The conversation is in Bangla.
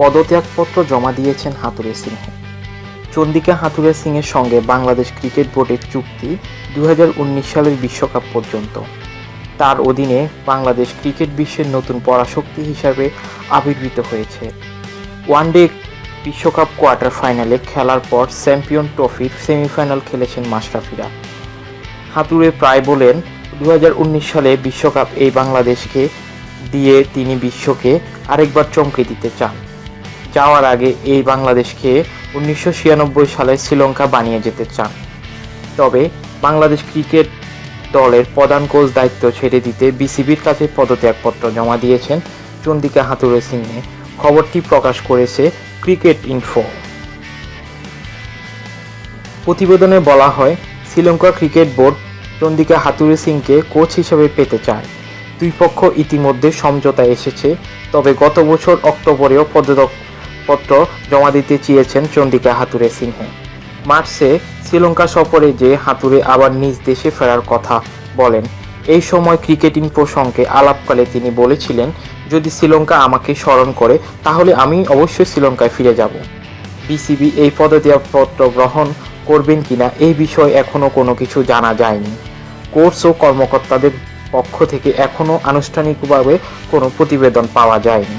পদত্যাগপত্র জমা দিয়েছেন হাতুরে সিংহ। চন্দিকা হাতুরে সিংয়ের সঙ্গে বাংলাদেশ ক্রিকেট বোর্ডের চুক্তি দু হাজার উনিশ সালের বিশ্বকাপ পর্যন্ত। তার অধীনে বাংলাদেশ ক্রিকেট বিশ্বের নতুন পরাশক্তি হিসাবে আবির্ভূত হয়েছে। ওয়ানডে বিশ্বকাপ কোয়ার্টার ফাইনালে খেলার পর চ্যাম্পিয়ন ট্রফির সেমিফাইনাল খেলেছেন মাশরাফিরা। হাতুড়ে প্রায় বলেন দু হাজার উনিশ সালে বিশ্বকাপ এই বাংলাদেশকে দিয়ে তিনি বিশ্বকে আরেকবার চমকে দিতে চান। যাওয়ার আগে এই বাংলাদেশকে উনিশশো সালে শ্রীলঙ্কা বানিয়ে যেতে চান। তবে বাংলাদেশ ক্রিকেট দলের প্রধান কোচ দায়িত্ব ছেড়ে দিতে বিসিবির কাছে পদত্যাগপত্র জমা দিয়েছেন চন্দিকা হাতুরে সিংহে। খবরটি প্রকাশ করেছে ক্রিকেট ইনফো। প্রতিবেদনে বলা হয়, শ্রীলঙ্কা ক্রিকেট বোর্ড চন্দিকা হাতুরে সিংকে কোচ হিসেবে পেতে চায়। দুই পক্ষ ইতিমধ্যে সমঝোতায় এসেছে, তবে গত বছর অক্টোবরেও পদত্যাগপত্র জমা দিতে চেয়েছেন চন্দিকা হাতুরে সিংহে। মার্চে শ্রীলঙ্কা সফরে যে হাতুরে আবার নিজ দেশে ফেরার কথা বলেন, এই সময় ক্রিকেটিং প্রসঙ্গে আলাপকালে তিনি বলেছিলেন, যদি শ্রীলঙ্কা আমাকে স্মরণ করে, তাহলে আমি অবশ্যই শ্রীলঙ্কায় ফিরে যাব। বিসিবি এই পদত্যাগপত্র গ্রহণ করবেন কিনা এই বিষয়ে এখনও কোনো কিছু জানা যায়নি। কোর্স ও কর্মকর্তাদের পক্ষ থেকে এখনও আনুষ্ঠানিকভাবে কোনো প্রতিবেদন পাওয়া যায়নি।